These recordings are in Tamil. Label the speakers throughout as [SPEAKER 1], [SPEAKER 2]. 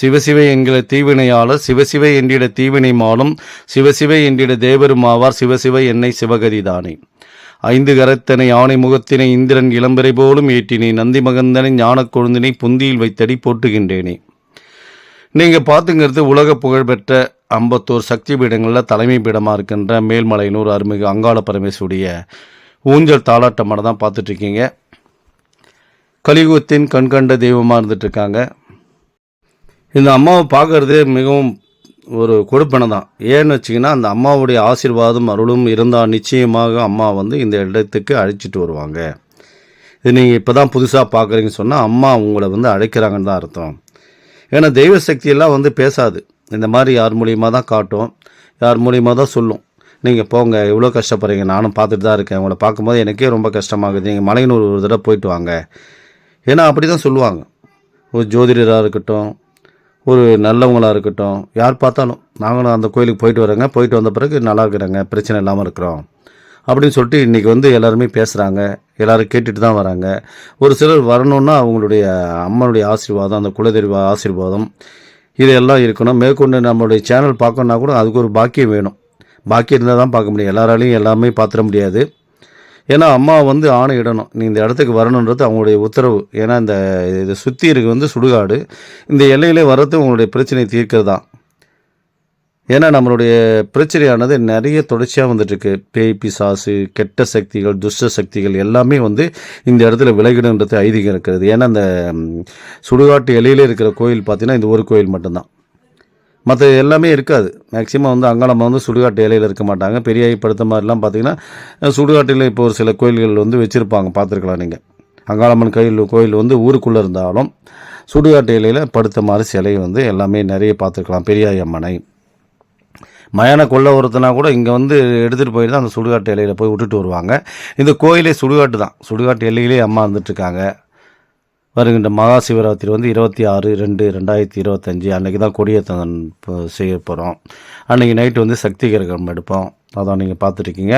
[SPEAKER 1] சிவசிவை என்கிற தீவினையாளர் சிவசிவை என்றிட தீவினை மாலும் சிவசிவை என்றிட தேவருமாவார் சிவசிவை என்னை சிவகதிதானே. ஐந்து கரத்தனை ஆணை முகத்தினை இந்திரன் இளம்பரை போலும் ஏற்றினை நந்தி மகந்தனை ஞானக் கொழுந்தினை புந்தியில் வைத்தடி போட்டுகின்றேனே நீங்கள் பார்த்துங்கிறது உலக புகழ்பெற்ற அம்பத்தூர் சக்தி பீடங்களில் தலைமை பீடமாக இருக்கின்ற மேல்மலையனூர் அருமிகு அங்காள பரமேஸ்வருடைய ஊஞ்சல் தாளாட்ட தான் பார்த்துட்ருக்கீங்க கலியுகத்தின் கண்கண்ட தெய்வமாக இருந்துட்டுருக்காங்க இந்த அம்மாவை பார்க்கறதே மிகவும் ஒரு கொடுப்பனை தான். ஏன்னு வச்சிங்கன்னா அந்த அம்மாவுடைய ஆசீர்வாதம் அருளும் இருந்தால் நிச்சயமாக அம்மா வந்து இந்த இடத்துக்கு அழைச்சிட்டு வருவாங்க. இது நீங்கள் இப்போ தான் புதுசாக பார்க்குறீங்கன்னு சொன்னால் அம்மா உங்களை வந்து அழைக்கிறாங்கன்னு தான் அர்த்தம். ஏன்னா தெய்வ சக்தியெல்லாம் வந்து பேசாது. இந்த மாதிரி யார் மூலியமாக தான் காட்டும் யார் மூலியமாக தான் சொல்லும். நீங்கள் போங்க எவ்வளோ கஷ்டப்படுறீங்க? நானும் பார்த்துட்டு தான் இருக்கேன். உங்களை பார்க்கும்போது எனக்கே ரொம்ப கஷ்டமாகுது. நீங்கள் மலையனூர் ஒரு தடவை போயிட்டு வாங்க. ஏன்னா அப்படி தான் சொல்லுவாங்க. ஒரு ஜோதிடராக இருக்கட்டும் ஒரு நல்லவங்களாக இருக்கட்டும் யார் பார்த்தாலும் நாங்களும் அந்த கோயிலுக்கு போயிட்டு வரோங்க போயிட்டு வந்த பிறகு நல்லா இருக்கிறாங்க பிரச்சனை இல்லாமல் இருக்கிறோம். அப்படின்னு சொல்லிட்டு இன்றைக்கி வந்து எல்லாருமே பேசுகிறாங்க எல்லோரும் கேட்டுட்டு தான் வராங்க. ஒரு சிலர் வரணுன்னா அவங்களுடைய அம்மனுடைய ஆசீர்வாதம் அந்த குலதெய்வ ஆசீர்வாதம் இதெல்லாம் இருக்கணும். மேற்கொண்டு நம்மளுடைய சேனல் பார்க்கணுன்னா கூட அதுக்கு ஒரு பாக்கியம் வேணும். பாக்கியம் இருந்தால் தான் பார்க்க முடியும். எல்லாராலையும் எல்லாமே பார்த்துட முடியாது. ஏன்னா அம்மா வந்து ஆணையிடணும் நீ இந்த இடத்துக்கு வரணுன்றது அவங்களுடைய உத்தரவு. ஏன்னா இந்த இதை சுற்றி இருக்கு வந்து சுடுகாடு. இந்த எல்லையிலே வர்றது உங்களுடைய பிரச்சனையை தீர்க்கிறது? தான் ஏன்னா நம்மளுடைய பிரச்சனையானது நிறைய தொடர்ச்சியாக வந்துட்டுருக்கு. பேய் பிசாசு கெட்ட சக்திகள் துஷ்ட சக்திகள் எல்லாமே வந்து இந்த இடத்துல விலகிடுன்றது ஐதீகம் இருக்கிறது. ஏன்னா இந்த சுடுகாட்டு எல்லையிலே இருக்கிற கோயில் பார்த்தீங்கன்னா இந்த ஒரு கோயில் மட்டும்தான். மற்ற எல்லாமே இருக்காது. மேக்ஸிமம் வந்து அங்காளம்மா வந்து சுடுகாட்டு இலையில் இருக்க மாட்டாங்க. பெரிய படுத்த மாதிரிலாம் பார்த்தீங்கன்னா சுடுகாட்டில் இப்போ ஒரு சில கோயில்கள் வந்து வச்சுருப்பாங்க. பார்த்துருக்கலாம் நீங்கள் அங்காளம்மன் கோயில் கோயில் வந்து ஊருக்குள்ளே இருந்தாலும் சுடுகாட்டு இலையில் படுத்த மாதிரி சிலை வந்து எல்லாமே நிறைய பார்த்துருக்கலாம் பெரியாய் அம்மனை மயான கொள்ள ஒருத்தனா கூட இங்கே வந்து எடுத்துகிட்டு போயிட்டு தான் அந்த சுடுகாட்டு இலையில் போய் விட்டுட்டு வருவாங்க. இந்த கோயிலே சுடுகாட்டு தான். சுடுகாட்டு எல்லையிலே அம்மா வந்துட்டுருக்காங்க வருகின்ற மகா சிவராத்திரி வந்து இருபத்தி ஆறு ரெண்டு ரெண்டாயிரத்தி இருபத்தஞ்சி அன்றைக்கி தான் கொடியேற்றம் செய்ய போகிறோம் அன்றைக்கி நைட்டு வந்து சக்தி கிரகம் எடுப்போம். அதான் நீங்கள் பார்த்துட்ருக்கீங்க.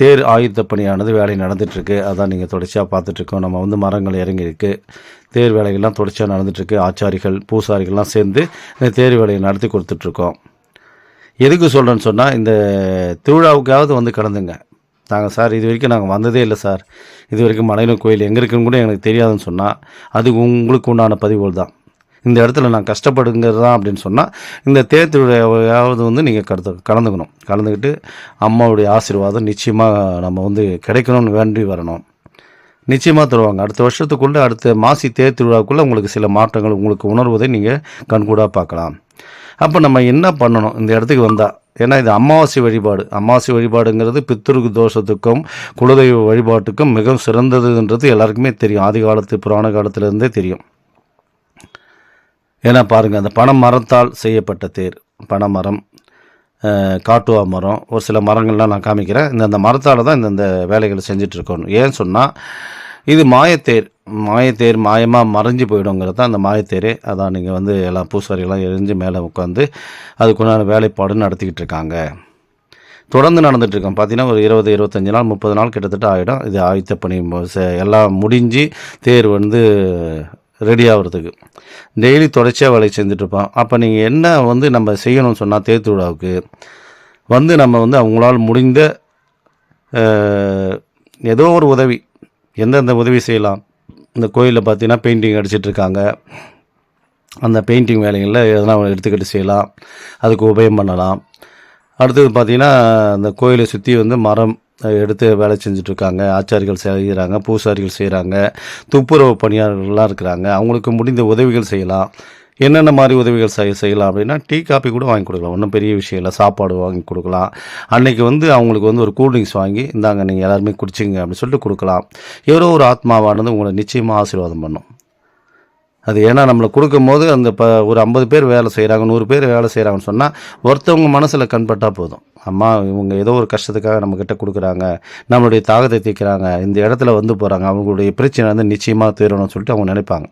[SPEAKER 1] தேர் ஆயுத்த பணியானது வேலை நடந்துகிட்ருக்கு அதான் நீங்கள் தொடர்ச்சியாக பார்த்துட்ருக்கோம். நம்ம வந்து மரங்கள் இறங்கியிருக்கு. தேர் வேலைகள்லாம் தொடர்ச்சியாக நடந்துகிட்ருக்கு ஆச்சாரிகள் பூசாரிகள்லாம் சேர்ந்து இந்த தேர் வேலையை நடத்தி கொடுத்துட்ருக்கோம். எதுக்கு சொல்கிறேன்னு சொன்னால் இந்த திருவிழாவுக்காவது வந்து கலந்துங்க. நாங்கள் சார் இது வரைக்கும் நாங்கள் வந்ததே இல்லை சார். இது வரைக்கும் மலையனூர் கோயில் எங்கே இருக்குன்னு கூட எனக்கு தெரியாதுன்னு சொன்னால் அது உங்களுக்கு உண்டான பதிவுகள் தான். இந்த இடத்துல நான் கஷ்டப்படுங்கிறது தான் அப்படின்னு சொன்னால் இந்த தேர் வந்து நீங்கள் கருத்து கலந்துக்கணும். கலந்துக்கிட்டு அம்மாவுடைய ஆசீர்வாதம் நிச்சயமாக நம்ம வந்து கிடைக்கணும்னு வேண்டி வரணும். நிச்சயமாக தருவாங்க. அடுத்த வருஷத்துக்குள்ளே அடுத்த மாசி தேர் திருவிழாவுக்குள்ளே உங்களுக்கு சில மாற்றங்கள் உங்களுக்கு உணர்வதை நீங்கள் கண்கூடாக பார்க்கலாம். அப்போ நம்ம என்ன பண்ணணும்? இந்த இடத்துக்கு வந்தால் ஏன்னா இது அமாவாசை வழிபாடு. அமாவாசை வழிபாடுங்கிறது பித்ருக்கு தோஷத்துக்கும் குலதெய்வ வழிபாட்டுக்கும் மிகவும் சிறந்ததுன்றது எல்லாருக்குமே தெரியும். ஆதி காலத்து புராண காலத்திலேருந்தே தெரியும். ஏன்னா பாருங்கள் அந்த பனை மரத்தால் செய்யப்பட்ட தேர் பனை மரம் காட்டுவா மரம் ஒரு சில மரங்கள்லாம் நான் காமிக்கிறேன். இந்த அந்த மரத்தால் தான் இந்த வேலைகளை செஞ்சிட்ருக்கணும் ஏன்னு சொன்னால் இது மாயத்தேர். மாயத்தேர் மாயமாக மறைஞ்சு போயிடுங்கிறது தான் அந்த மாயத்தேரே. அதான் நீங்கள் வந்து எல்லா பூசாரிகள்லாம் எரிஞ்சு மேலே உட்காந்து அதுக்குண்டான வேலைப்பாடு நடத்திக்கிட்டு இருக்காங்க. தொடர்ந்து நடந்துட்டுருக்கோம் பார்த்தீங்கன்னா ஒரு இருபது இருபத்தஞ்சி நாள் முப்பது நாள் கிட்டத்தட்ட ஆகிடும் இது ஆயுத்த பணி செ- எல்லாம் முடிஞ்சு தேர் வந்து ரெடி ஆகிறதுக்கு. டெய்லி தொடர்ச்சியாக வேலை செஞ்சுட்ருப்போம் அப்போ நீங்கள் என்ன வந்து நம்ம செய்யணும்னு சொன்னால் தேர் திருவிழாவுக்கு வந்து நம்ம வந்து அவங்களால் முடிந்த ஏதோ ஒரு உதவி எந்தெந்த உதவி செய்யலாம்? இந்த கோயிலில் பார்த்தீங்கன்னா பெயிண்டிங் அடிச்சிட்ருக்காங்க. அந்த பெயிண்டிங் வேலைகளில் எதனா எடுத்துக்கிட்டு செய்யலாம். அதுக்கு உபயம் பண்ணலாம். அடுத்தது பார்த்திங்கன்னா அந்த கோயிலை சுற்றி வந்து மரம் எடுத்து வேலை செஞ்சுட்ருக்காங்க. ஆச்சாரிகள் செய்கிறாங்க பூசாரிகள் செய்கிறாங்க. துப்புரவு பணியாளர்கள்லாம் இருக்கிறாங்க. அவங்களுக்கு முடிந்த உதவிகள் செய்யலாம். என்னென்ன மாதிரி உதவிகள் செய்ய செய்யலாம் அப்படின்னா டீ காப்பி கூட வாங்கி கொடுக்கலாம். ஒன்றும் பெரிய விஷயம் இல்லை. சாப்பாடு வாங்கி கொடுக்கலாம். அன்னைக்கு வந்து அவங்களுக்கு வந்து ஒரு கூல்ட்ரிங்க்ஸ் வாங்கி இந்தாங்க நீங்கள் எல்லாருமே குடிச்சிங்க அப்படின்னு சொல்லிட்டு கொடுக்கலாம். எவ்வளோ ஒரு ஆத்மாவானது உங்களை நிச்சயமாக ஆசீர்வாதம் பண்ணும். அது ஏன்னா நம்மளை கொடுக்கும்போது அந்த இப்போ ஒரு ஐம்பது பேர் வேலை செய்கிறாங்க நூறு பேர் வேலை செய்கிறாங்கன்னு சொன்னால் ஒருத்தவங்க மனசில் கண்பட்டால் போதும். அம்மா இவங்க ஏதோ ஒரு கஷ்டத்துக்காக நம்மக்கிட்ட கொடுக்குறாங்க நம்மளுடைய தாகத்தை தீர்க்குறாங்க இந்த இடத்துல வந்து போகிறாங்க அவங்களுடைய பிரச்சனை வந்து நிச்சயமாக தீரணும்னு சொல்லிட்டு அவங்க நினைப்பாங்க.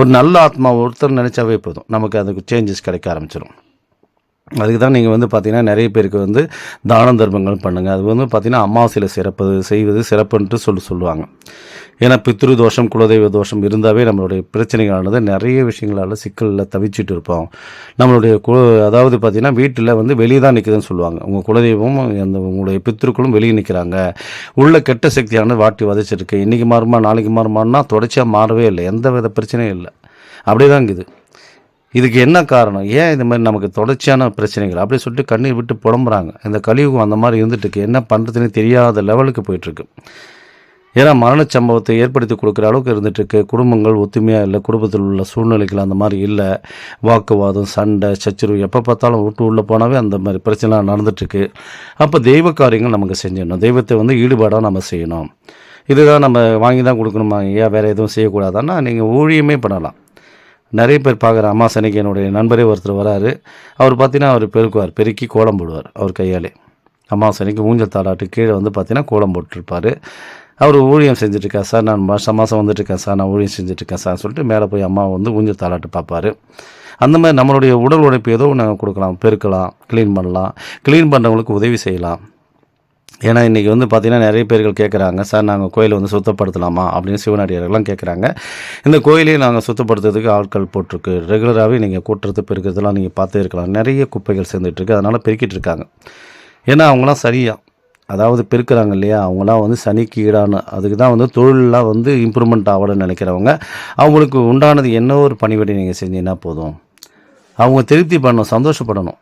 [SPEAKER 1] ஒரு நல்ல ஆத்மா ஒருத்தர் நினச்சாவே போதும். நமக்கு அதுக்கு சேஞ்சஸ் கிடைக்க ஆரம்பிச்சிடும் அதுக்கு தான் நீங்கள் வந்து பார்த்தீங்கன்னா நிறைய பேருக்கு வந்து தான தர்மங்கள் பண்ணுங்கள் அது வந்து பார்த்தீங்கன்னா அமாவாசையில் சிறப்பது செய்வது சிறப்புன்ட்டு சொல்லி சொல்லுவாங்க. ஏன்னா பித்ரு தோஷம் குலதெய்வ தோஷம் இருந்தாவே நம்மளுடைய பிரச்சனைகளானது நிறைய விஷயங்களால் சிக்கலில் தவிச்சிட்டு இருப்போம். நம்மளுடைய கு அதாவது பார்த்திங்கன்னா வீட்டில் வந்து வெளியே தான் நிற்குதுன்னு சொல்லுவாங்க. உங்கள் குலதெய்வம் அந்த உங்களுடைய பித்ருக்களும் வெளியே நிற்கிறாங்க உள்ள கெட்ட சக்தியானது வாட்டி வதைச்சிருக்கு. இன்றைக்கி மாறுமா நாளைக்கு மாறுமான்னா தொடர்ச்சியாக மாறவே இல்லை. எந்த வித பிரச்சனையும் இல்லை. அப்படியே தான் இருக்குது இதுக்கு என்ன காரணம்? ஏன் இந்த மாதிரி நமக்கு தொடர்ச்சியான பிரச்சனைகள்? அப்படி சொல்லிட்டு கண்ணீர் விட்டு புலம்புறாங்க. இந்த கலியுகம் அந்த மாதிரி இருந்துட்டு என்ன பண்ணுறதுன்னு தெரியாத லெவலுக்கு போயிட்டுருக்கு ஏன்னா மரண சம்பவத்தை ஏற்படுத்தி கொடுக்குற அளவுக்கு இருந்துட்டு இருக்கு. குடும்பங்கள் ஒத்துமையாக இல்லை குடும்பத்தில் உள்ள சூழ்நிலைகள் அந்த மாதிரி இல்லை. வாக்குவாதம் சண்டை சச்சரவு எப்போ பார்த்தாலும் விட்டு உள்ளே போனாவே அந்த மாதிரி பிரச்சனைலாம் நடந்துட்டுருக்கு அப்போ தெய்வ காரியங்கள் நமக்கு செஞ்சிடணும். தெய்வத்தை வந்து ஈடுபாடாக நம்ம செய்யணும். இதுதான் நம்ம வாங்கி தான் கொடுக்கணுமா? ஏன் வேறு எதுவும் செய்யக்கூடாதான்னா நீங்கள் ஊழியமே பண்ணலாம். நிறைய பேர் பார்க்குற அம்மா சனிக்கு என்னுடைய நண்பரே ஒருத்தர் வராரு. அவர் பார்த்தீங்கன்னா அவர் பெருக்குவார் பெருக்கி கோலம் போடுவார் அவர் கையாலே. அம்மா சனிக்கு ஊஞ்சல் தாளாட்டு கீழே வந்து பார்த்தீங்கன்னா கோலம் போட்டிருப்பார். அவர் ஊழியம் செஞ்சுட்ருக்கேன் சார் நான் மாதம் மாதம் வந்துட்டுருக்கேன் சார் நான் ஊழியம் செஞ்சுட்ருக்கேன் சார் சொல்லிட்டு மேலே போய் அம்மா வந்து ஊஞ்சல் தாளாட்டு பார்ப்பார். அந்த மாதிரி நம்மளுடைய உடல் உழைப்பு ஏதோ ஒன்று கொடுக்கலாம் பெருக்கலாம் க்ளீன் பண்ணலாம். க்ளீன் பண்ணுறவங்களுக்கு உதவி செய்யலாம். ஏன்னா இன்றைக்கி வந்து பார்த்திங்கன்னா நிறைய பேர்கள் கேட்குறாங்க சார் நாங்கள் கோயிலை வந்து சுத்தப்படுத்தலாமா? அப்படின்னு சிவனடியார்கள்லாம் கேட்குறாங்க இந்த கோயிலையும் நாங்கள் சுத்தப்படுத்துறதுக்கு ஆட்கள் போட்டிருக்கு. ரெகுலராகவே நீங்கள் கூட்டுறது பெருக்கிறதுலாம் நீங்கள் பார்த்தே இருக்கலாம். நிறைய குப்பைகள் சேர்ந்துட்டுருக்கு. அதனால் பெருக்கிட்டு இருக்காங்க. ஏன்னா அவங்களாம் சரியா அதாவது பெருக்கிறாங்க இல்லையா? அவங்களாம் வந்து சனிக்கு ஈடான அதுக்கு தான் வந்து தொழிலெலாம் வந்து இம்ப்ரூவ்மெண்ட் ஆகணும்னு நினைக்கிறவங்க அவங்களுக்கு உண்டானது என்ன ஒரு பணிபடி நீங்கள் செஞ்சீங்கன்னா போதும். அவங்க திருப்தி பண்ணணும் சந்தோஷப்படணும்.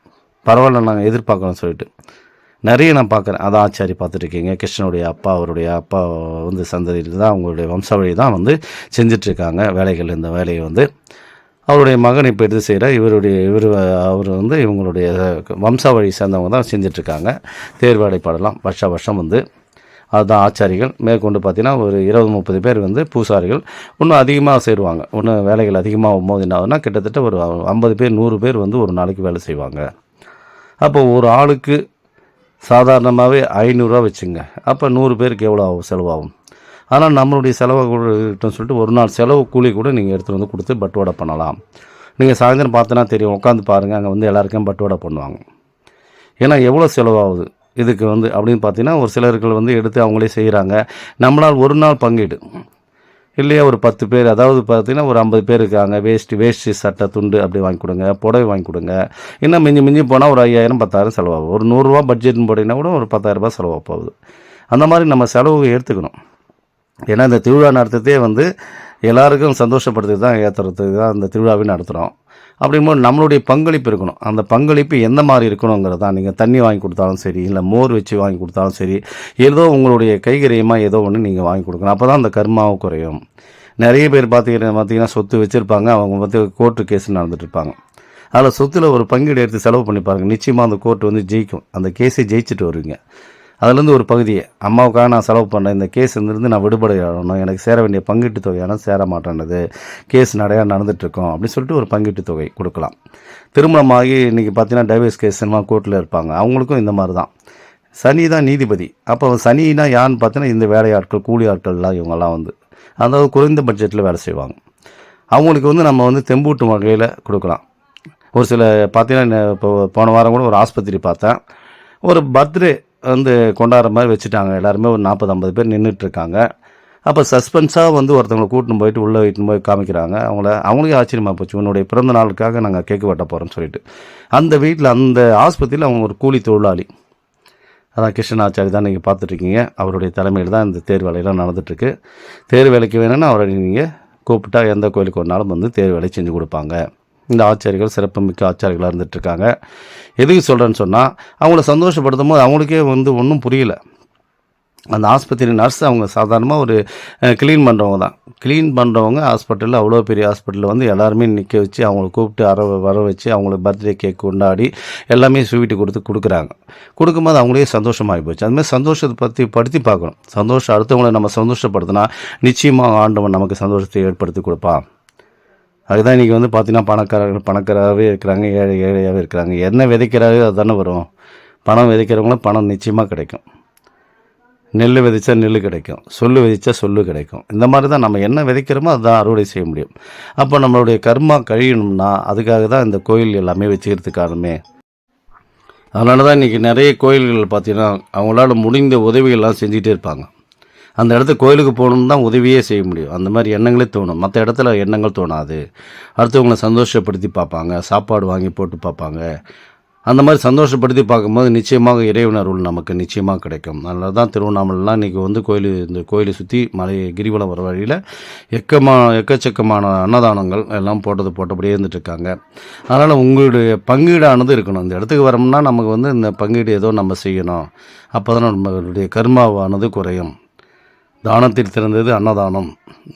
[SPEAKER 1] பரவாயில்ல நாங்கள் எதிர்பார்க்கணும் சொல்லிட்டு. நிறைய நான் பார்க்குறேன். அதான் ஆச்சாரி பார்த்துட்ருக்கீங்க. கிருஷ்ணனுடைய அப்பா அவருடைய அப்பா வந்து சந்ததியில் தான் அவங்களுடைய வம்சாவழி தான் வந்து செஞ்சிட்ருக்காங்க. வேலைகள் இந்த வேலையை வந்து அவருடைய மகன் இப்போ எடுத்து செய்கிற இவருடைய இவர் அவர் வந்து இவங்களுடைய வம்சாவழி சேர்ந்தவங்க தான் செஞ்சிட்ருக்காங்க. தேர்வாடை பாடலாம். வருஷ வருஷம் வந்து அதுதான் ஆச்சாரிகள். மேற்கொண்டு பார்த்தீங்கன்னா ஒரு இருபது முப்பது பேர் வந்து பூசாரிகள். இன்னும் அதிகமாக சேருவாங்க. இன்னும் வேலைகள் அதிகமாகும் போது என்ன ஆகுதுன்னா கிட்டத்தட்ட ஒரு ஐம்பது பேர் நூறு பேர் வந்து ஒரு நாளைக்கு வேலை செய்வாங்க. அப்போ ஒரு ஆளுக்கு சாதாரணமாகவே ஐநூறுரூவா வச்சுங்க. அப்போ நூறு பேருக்கு எவ்வளோ ஆகும் செலவாகும்? ஆனால் நம்மளுடைய செலவு கூட சொல்லிட்டு ஒரு நாள் செலவு கூலி கூட நீங்கள் எடுத்துகிட்டு வந்து கொடுத்து பட்டுவடை பண்ணலாம். நீங்கள் சாயந்தரம் பார்த்தோன்னா தெரியும். உட்காந்து பாருங்கள் அங்கே வந்து எல்லாருக்கும் பட்டுவடை பண்ணுவாங்க. ஏன்னா எவ்வளோ செலவாகுது? இதுக்கு வந்து அப்படின்னு பார்த்தீங்கன்னா ஒரு சிலர்கள் வந்து எடுத்து அவங்களே செய்கிறாங்க நம்மளால் ஒரு நாள் பங்கீடு. இல்லையா ஒரு பத்து பேர் அதாவது பார்த்திங்கன்னா ஒரு ஐம்பது பேர் இருக்காங்க. வேஸ்ட்டு வேஷ்டி சட்டை துண்டு அப்படி வாங்கி கொடுங்க புடவை வாங்கி கொடுங்க. இன்னும் மிஞ்சி மிஞ்சி போனால் ஒரு ஐயாயிரம் பத்தாயிரம் செலவாகும். ஒரு நூறுரூவா பட்ஜெட்னு போட்டிங்கன்னா கூட ஒரு பத்தாயிரரூபா செலவாக போகுது. அந்த மாதிரி நம்ம செலவு எடுத்துக்கணும் ஏன்னா இந்த திருவிழா நடத்துறதே வந்து எல்லாருக்கும் சந்தோஷப்படுத்துறது தான் ஏற்றுறதுக்கு தான் இந்த திருவிழாவே நடத்துகிறோம் அப்படிங்கும்போது நம்மளுடைய பங்களிப்பு இருக்கணும். அந்த பங்களிப்பு எந்த மாதிரி இருக்கணுங்கிறது தான் நீங்கள் தண்ணி வாங்கி கொடுத்தாலும் சரி இல்லை மோர் வச்சு வாங்கி கொடுத்தாலும் சரி ஏதோ உங்களுடைய கைகரியமாக ஏதோ ஒன்று நீங்கள் வாங்கி கொடுக்கணும். அப்போ தான் அந்த கர்மாவும் குறையும். நிறைய பேர் பார்த்தீங்கன்னா பார்த்தீங்கன்னா சொத்து வச்சுருப்பாங்க. அவங்க பார்த்து கோர்ட்டு கேஸ் நடந்துட்டு இருப்பாங்க. அதில் சொத்தில் ஒரு பங்கீடு எடுத்து செலவு பண்ணி பாருங்கள் நிச்சயமாக அந்த கோர்ட் வந்து ஜெயிக்கும். அந்த கேஸை ஜெயிச்சுட்டு வருவீங்க. அதுலேருந்து ஒரு பகுதியை அம்மாவுக்காக நான் செலவு பண்ணேன் இந்த கேஸ்லேருந்து நான் விடுபட ஆகணும் எனக்கு சேர வேண்டிய பங்கீட்டு தொகையான சேர மாட்டேன்றது. கேஸ் நிறையா நடந்துகிட்ருக்கோம் அப்படின்னு சொல்லிட்டு ஒரு பங்கீட்டு தொகை கொடுக்கலாம். திருமணமாகி இன்றைக்கி பார்த்தீங்கன்னா டைவர்ஸ் கேஸ் சினிமா கோர்ட்டில் இருப்பாங்க. அவங்களுக்கும் இந்த மாதிரி தான் சனி தான் நீதிபதி. அப்போ சனினா யாருன்னு பார்த்தீங்கன்னா இந்த வேலையாட்கள் கூலி ஆட்கள்லாம் இவங்கெல்லாம் வந்து அதாவது குறைந்த பட்ஜெட்டில் வேலை செய்வாங்க. அவங்களுக்கு வந்து நம்ம வந்து தெம்பூட்டும் வகையில் கொடுக்கலாம். ஒரு சில பார்த்தீங்கன்னா இப்போ போன வாரம் கூட ஒரு ஆஸ்பத்திரி பார்த்தேன். ஒரு பர்த்டே வந்து கொண்டாடுற மாதிரி வச்சுட்டாங்க. எல்லாருமே ஒரு நாற்பது ஐம்பது பேர் நின்றுட்டுருக்காங்க அப்போ சஸ்பென்ஸாக வந்து ஒருத்தவங்களை கூட்டின்னு போயிட்டு உள்ளே வீட்டுன்னு போய் காமிக்கிறாங்க. அவங்கள அவங்களுக்கே ஆச்சரியமாக போச்சு. உன்னுடைய பிறந்த நாளுக்காக நாங்கள் கேக்கு வெட்ட போகிறோம்னு சொல்லிட்டு. அந்த வீட்டில் அந்த ஆஸ்பத்திரியில் அவங்க ஒரு கூலி தொழிலாளி. அதான் கிருஷ்ணாச்சாரி தான் நீங்கள் பார்த்துட்ருக்கீங்க. அவருடைய தலைமையில் தான் இந்த தேர் வேலையெல்லாம் நடந்துட்டுருக்கு தேர் வேலைக்கு வேணும்னா அவரை நீங்கள் கூப்பிட்டா எந்த கோயிலுக்கு ஒரு நாளும் வந்து தேர் வேலை செஞ்சு கொடுப்பாங்க. இந்த ஆச்சாரிகள் சிறப்புமிக்க ஆச்சாரிகளாக இருந்துகிட்ருக்காங்க எதுக்கு சொல்கிறேன்னு சொன்னால் அவங்கள சந்தோஷப்படுத்தும் போது அவங்களுக்கே வந்து ஒன்றும் புரியல. அந்த ஆஸ்பத்திரி நர்ஸ் அவங்க சாதாரணமாக ஒரு க்ளீன் பண்ணுறவங்க தான். க்ளீன் பண்ணுறவங்க ஹாஸ்பிட்டலில் அவ்வளோ பெரிய ஹாஸ்பிட்டலில் வந்து எல்லாருமே நிற்க வச்சு அவங்கள கூப்பிட்டு அற வர வச்சு அவங்களுக்கு பர்த்டே கேக் கொண்டாடி எல்லாமே ஸ்வீட்டு கொடுத்து கொடுக்குறாங்க. கொடுக்கும்போது அவங்களே சந்தோஷமாகி போச்சு. அதுமாதிரி சந்தோஷத்தை பற்றி படுத்தி பார்க்கணும். சந்தோஷம் அடுத்தவங்களை நம்ம சந்தோஷப்படுத்தினா நிச்சயமாக ஆண்டவன் நமக்கு சந்தோஷத்தை ஏற்படுத்தி கொடுப்பான். அதுதான் இன்றைக்கி வந்து பார்த்தீங்கன்னா பணக்காரர்கள் பணக்காராகவே இருக்கிறாங்க ஏழை ஏழையாகவே இருக்கிறாங்க. என்ன விதைக்கிறாரோ அதுதானே வரும். பணம் விதைக்கிறவங்களும் பணம் நிச்சயமாக கிடைக்கும். நெல் விதைச்சா நெல் கிடைக்கும். சொல்லு விதைச்சா சொல்லு கிடைக்கும். இந்த மாதிரி தான் நம்ம என்ன விதைக்கிறோமோ அதுதான் அறுவடை செய்ய முடியும். அப்போ நம்மளுடைய கர்மா கழியணும்னா அதுக்காக தான் இந்த கோயில் எல்லாமே வச்சுக்கிறதுக்கு காரணமே. அதனால தான் இன்றைக்கி நிறைய கோயில்கள் பார்த்திங்கன்னா அவங்களால முடிந்த உதவிகள்லாம் செஞ்சுக்கிட்டே இருப்பாங்க. அந்த இடத்து கோயிலுக்கு போகணும்னு தான் உதவியே செய்ய முடியும். அந்த மாதிரி எண்ணங்களே தோணும். மற்ற இடத்துல எண்ணங்கள் தோணாது. அடுத்தவங்களை சந்தோஷப்படுத்தி பார்ப்பாங்க. சாப்பாடு வாங்கி போட்டு பார்ப்பாங்க. அந்த மாதிரி சந்தோஷப்படுத்தி பார்க்கும்போது நிச்சயமாக இறைவன் அருள் நமக்கு நிச்சயமாக கிடைக்கும். அதனால தான் திருவண்ணாமலைலாம் இன்றைக்கி வந்து கோயில் இந்த கோயிலை சுற்றி மலை கிரிவலம் வர வழியில் எக்கமா எக்கச்சக்கமான அன்னதானங்கள் எல்லாம் போட்டது போட்டபடியே இருந்துட்டு இருக்காங்க அதனால் உங்களுடைய பங்கீடானது இருக்கணும். இந்த இடத்துக்கு வரோம்னா நமக்கு வந்து இந்த பங்கீடு ஏதோ நம்ம செய்யணும். அப்போ தான் நம்மளுடைய கர்மாவானது குறையும். தானத்தில் சிறந்தது அன்னதானம்.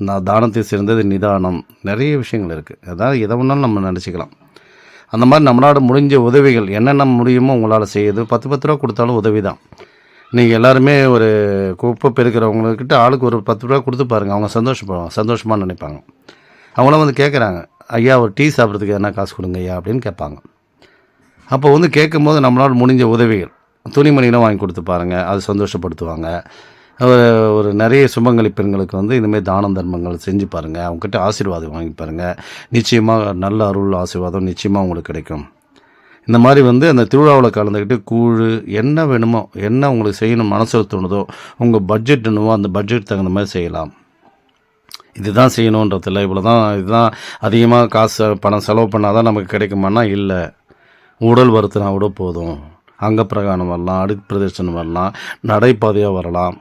[SPEAKER 1] நான் தானத்தில் சிறந்தது நிதானம். நிறைய விஷயங்கள் இருக்குது அதாவது எதை வேணாலும் நம்ம நினச்சிக்கலாம். அந்த மாதிரி நம்மளால் முடிஞ்ச உதவிகள் என்னென்ன முடியுமோ உங்களால் செய்யுது பத்து பத்து ரூபா கொடுத்தாலும் உதவி தான் நீங்கள் எல்லாருமே ஒரு குப்பை பெருக்கிறவங்கக்கிட்ட ஆளுக்கு ஒரு பத்து ரூபா கொடுத்து பாருங்கள் அவங்க சந்தோஷப்படுவாங்க சந்தோஷமாக நினைப்பாங்க. அவங்களாம் வந்து கேட்குறாங்க ஐயா ஒரு டீ சாப்பிட்றதுக்கு எதனா காசு கொடுங்க ஐயா அப்படின்னு கேட்பாங்க. அப்போ வந்து கேட்கும்போது நம்மளால் முடிஞ்ச உதவிகள் துணிமணிலாம் வாங்கி கொடுத்து பாருங்கள் அது சந்தோஷப்படுத்துவாங்க. ஒரு நிறைய சுமங்கலி பெண்களுக்கு வந்து இனிமேல் தானம் தர்மங்கள் செஞ்சு பாருங்கள் அவங்ககிட்ட ஆசீர்வாதம் வாங்கி பாருங்கள் நிச்சயமாக நல்ல அருள் ஆசீர்வாதம் நிச்சயமாக உங்களுக்கு கிடைக்கும். இந்த மாதிரி வந்து அந்த திருவிழாவில் கலந்துக்கிட்டு கூழ் என்ன வேணுமோ என்ன உங்களுக்கு செய்யணும் மனசில் தோணுதோ உங்கள் பட்ஜெட் என்னவோ அந்த பட்ஜெட் தகுந்த மாதிரி செய்யலாம். இதுதான் செய்யணுன்றதில்ல இவ்வளோ தான் இதுதான் அதிகமாக காசு பணம் செலவு பண்ணால் தான் நமக்கு கிடைக்குமானா இல்லை. உடல் வருத்தினா கூட போதும். அங்கப்பிரகாணம் வரலாம் அடுக்கு பிரதேசம் வரலாம் நடைபாதையாக வரலாம்.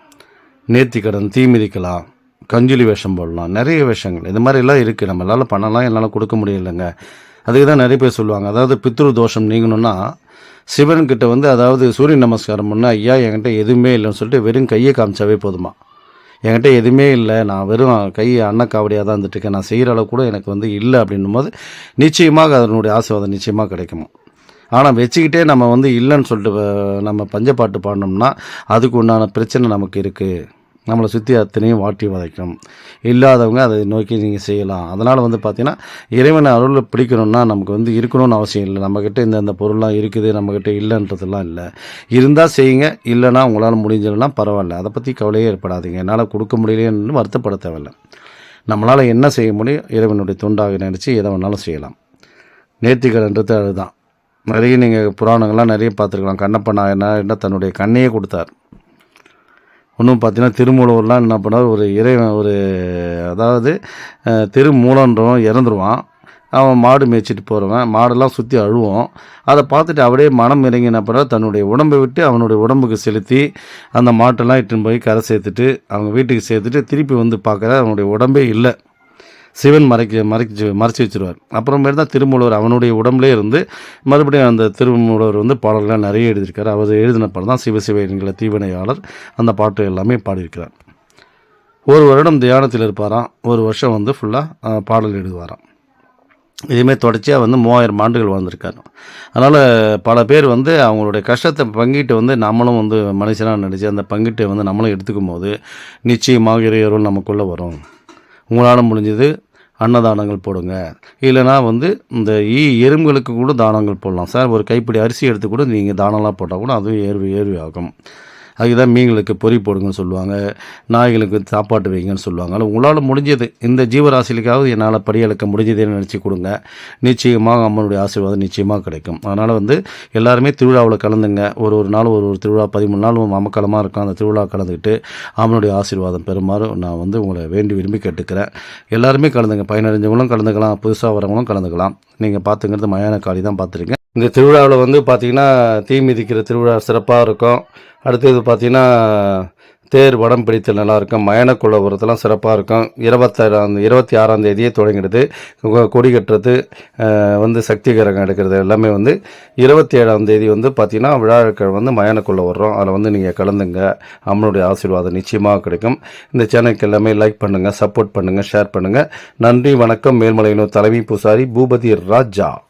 [SPEAKER 1] நேர்த்திக்கடன் தீ மிதிக்கலாம் கஞ்சுலி வேஷம் போடலாம் நிறைய வேஷங்கள். இது மாதிரிலாம் இருக்குது நம்மளால் பண்ணலாம் என்னால் கொடுக்க முடியலைங்க. அதுக்கு தான் நிறைய பேர் சொல்லுவாங்க. அதாவது பித்ரு தோஷம் நீங்கணும்னா சிவன்கிட்ட வந்து அதாவது சூரிய நமஸ்காரம் பண்ணால் ஐயா என்கிட்ட எதுவுமே இல்லைன்னு சொல்லிட்டு வெறும் கையை காமிச்சாவே போதுமா? என்கிட்ட எதுவுமே இல்லை. நான் வெறும் கை அன்னக்காவடியாக தான் இருந்துட்டுருக்கேன் நான் செய்கிற அளவு கூட எனக்கு வந்து இல்லை அப்படின்னும் போது நிச்சயமாக அதனுடைய ஆசீர்வாதம் நிச்சயமாக கிடைக்குமா? ஆனால் வச்சுக்கிட்டே நம்ம வந்து இல்லைன்னு சொல்லிட்டு நம்ம பஞ்சப்பாட்டு பாடினோம்னா அதுக்கு உண்டான பிரச்சனை நமக்கு இருக்குது நம்மளை சுற்றி அத்தனையும் வாட்டி வதைக்கும். இல்லாதவங்க அதை நோக்கி நீங்கள் செய்யலாம். அதனால் வந்து பார்த்திங்கன்னா இறைவனை அருளில் பிடிக்கணும்னா நமக்கு வந்து இருக்கணும்னு அவசியம் இல்லை. நம்மக்கிட்ட இந்த இந்த பொருள்லாம் இருக்குது நம்மக்கிட்ட இல்லைன்றதெல்லாம் இல்லை. இருந்தால் செய்யுங்க. இல்லைன்னா உங்களால் முடிஞ்சதுலாம் பரவாயில்ல. அதை பற்றி கவலையே ஏற்படாதீங்க. என்னால் கொடுக்க முடியலையேன்னு வருத்தப்பட தேவையில்லை. நம்மளால் என்ன செய்ய முடியும்? இறைவனுடைய துண்டாக நினச்சி எதை வேணாலும் செய்யலாம். நேர்த்திக்கடன்றது அதுதான். நிறைய நீங்கள் புராணங்கள்லாம் நிறைய பார்த்துருக்கலாம். கண்ணப்ப நாயனார் என்ன தன்னுடைய கண்ணையே கொடுத்தார். இன்னும் பார்த்தீங்கன்னா திருமூலூர்லாம் என்ன பண்ணார்? ஒரு இறைவன் ஒரு அதாவது திருமூலன்றவன் இறந்துருவான். அவன் மாடு மேய்ச்சிட்டு போகிறவன் மாடெல்லாம் சுற்றி அழுவோம். அதை பார்த்துட்டு அப்படியே மனம் இறங்கி என்ன தன்னுடைய உடம்பை விட்டு அவனுடைய உடம்புக்கு செலுத்தி அந்த மாட்டெல்லாம் இட்டுன்னு போய் கரை சேர்த்துட்டு அவங்க வீட்டுக்கு சேர்த்துட்டு திருப்பி வந்து பார்க்குற அவனுடைய உடம்பே இல்லை. சிவன் மறைக்க மறைச்சு மறைச்சி வச்சிருவார். அப்புறமேட்டு தான் திருமூலவர் அவனுடைய உடம்புலே இருந்து மறுபடியும் அந்த திருமூலவர் வந்து பாடல்கள்லாம் நிறைய எழுதியிருக்கார். அவர் எழுதின படம் தான் சிவசிவ என்கிற தீவினையாளர். அந்த பாட்டு எல்லாமே பாடியிருக்கிறார். ஒரு வருடம் தியானத்தில் இருப்பாராம். ஒரு வருஷம் வந்து ஃபுல்லாக பாடல் எழுதுவாராம். இதுமாரி தொடர்ச்சியாக வந்து மூவாயிரம் ஆண்டுகள் வாழ்ந்திருக்காரு. அதனால் பல பேர் வந்து அவங்களுடைய கஷ்டத்தை பங்கிட்டு வந்து நம்மளும் வந்து மனுஷனாக நினச்சி அந்த பங்கிட்டை வந்து நம்மளும் எடுத்துக்கும் போது நிச்சயமாக இறையருள் நமக்குள்ளே வரும். உங்களால் முடிஞ்சது அன்னதானங்கள் போடுங்க. இல்லைனா வந்து இந்த ஈ எறும்புகளுக்கு கூட தானங்கள் போடலாம். சார் ஒரு கைப்பிடி அரிசி எடுத்து கூட நீங்கள் தானம்லாம் போட்டால் கூட அதுவும் ஏர்வு ஏர்வு ஆகும். அதுதான் மீன்களுக்கு பொறி போடுங்கன்னு சொல்லுவாங்க நாய்களுக்கு சாப்பாட்டு வைங்கன்னு சொல்லுவாங்க. ஆனால் உங்களால் முடிஞ்சது. இந்த ஜீவராசிகளுக்காவது என்னால் படியளக்க முடிஞ்சதுன்னு நினச்சி கொடுங்க. நிச்சயமாக அம்மனுடைய ஆசீர்வாதம் நிச்சயமாக கிடைக்கும். அதனால் வந்து எல்லாருமே திருவிழாவில் கலந்துங்க. ஒரு ஒரு நாள் ஒரு ஒரு திருவிழா பதிமூணு நாள் அமக்கலமாக இருக்கும். அந்த திருவிழா கலந்துக்கிட்டு அம்மனுடைய ஆசீர்வாதம் பெறுமாறு நான் வந்து உங்களை வேண்டி விரும்பி கேட்டுக்கிறேன். எல்லாருமே கலந்துங்க. பயனடைஞ்சவங்களும் கலந்துக்கலாம். புதுசாக வரவங்களும் கலந்துக்கலாம். நீங்கள் பார்த்துங்கிறது மயான காளி தான் பார்த்துருக்கேன் இந்த திருவிழாவில் வந்து பார்த்தீங்கன்னா தீ மிதிக்கிற திருவிழா சிறப்பாக இருக்கும். அடுத்தது பார்த்தீங்கன்னா தேர் வடம் பிடித்தல் நல்லாயிருக்கும். இருக்கும் சிறப்பாக இருக்கும். இருபத்தாறாம் இருபத்தி ஆறாம் தேதியே தொடங்கிடுது. கொ- கொடி கட்டுறது வந்து சக்தி கரகம் எடுக்கிறது எல்லாமே வந்து இருபத்தி ஏழாம் தேதி வந்து பார்த்திங்கன்னா விழாக்கள் வந்து மயானக்குள்ளே வர்றோம். அதில் வந்து நீங்கள் கலந்துங்க. அம்மனுடைய ஆசீர்வாதம் நிச்சயமாக கிடைக்கும். இந்த சேனலுக்கு எல்லாமே லைக் பண்ணுங்கள் சப்போர்ட் பண்ணுங்கள் ஷேர் பண்ணுங்கள் நன்றி வணக்கம். மேல்மலையினூர் தலைமை பூசாரி பூபதி ராஜா.